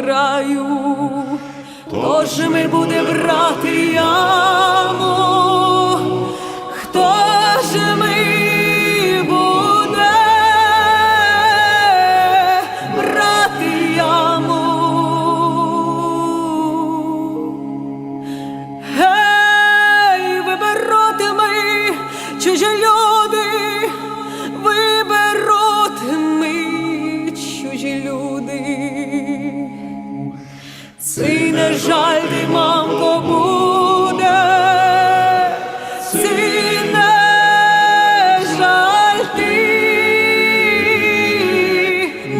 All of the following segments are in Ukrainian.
чужім тож ми буде брати яму? Цей не жаль ти, мамко, буде, цей не жаль ти,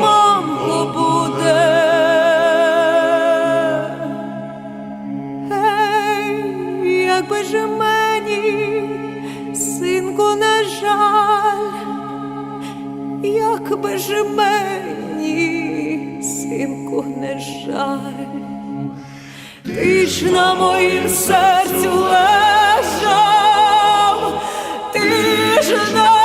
мамко, буде. Ей, якби ж мені, синку, не жаль, якби ж мені, синку, не жаль, ти ж на моїм серцю лежав, ти ж на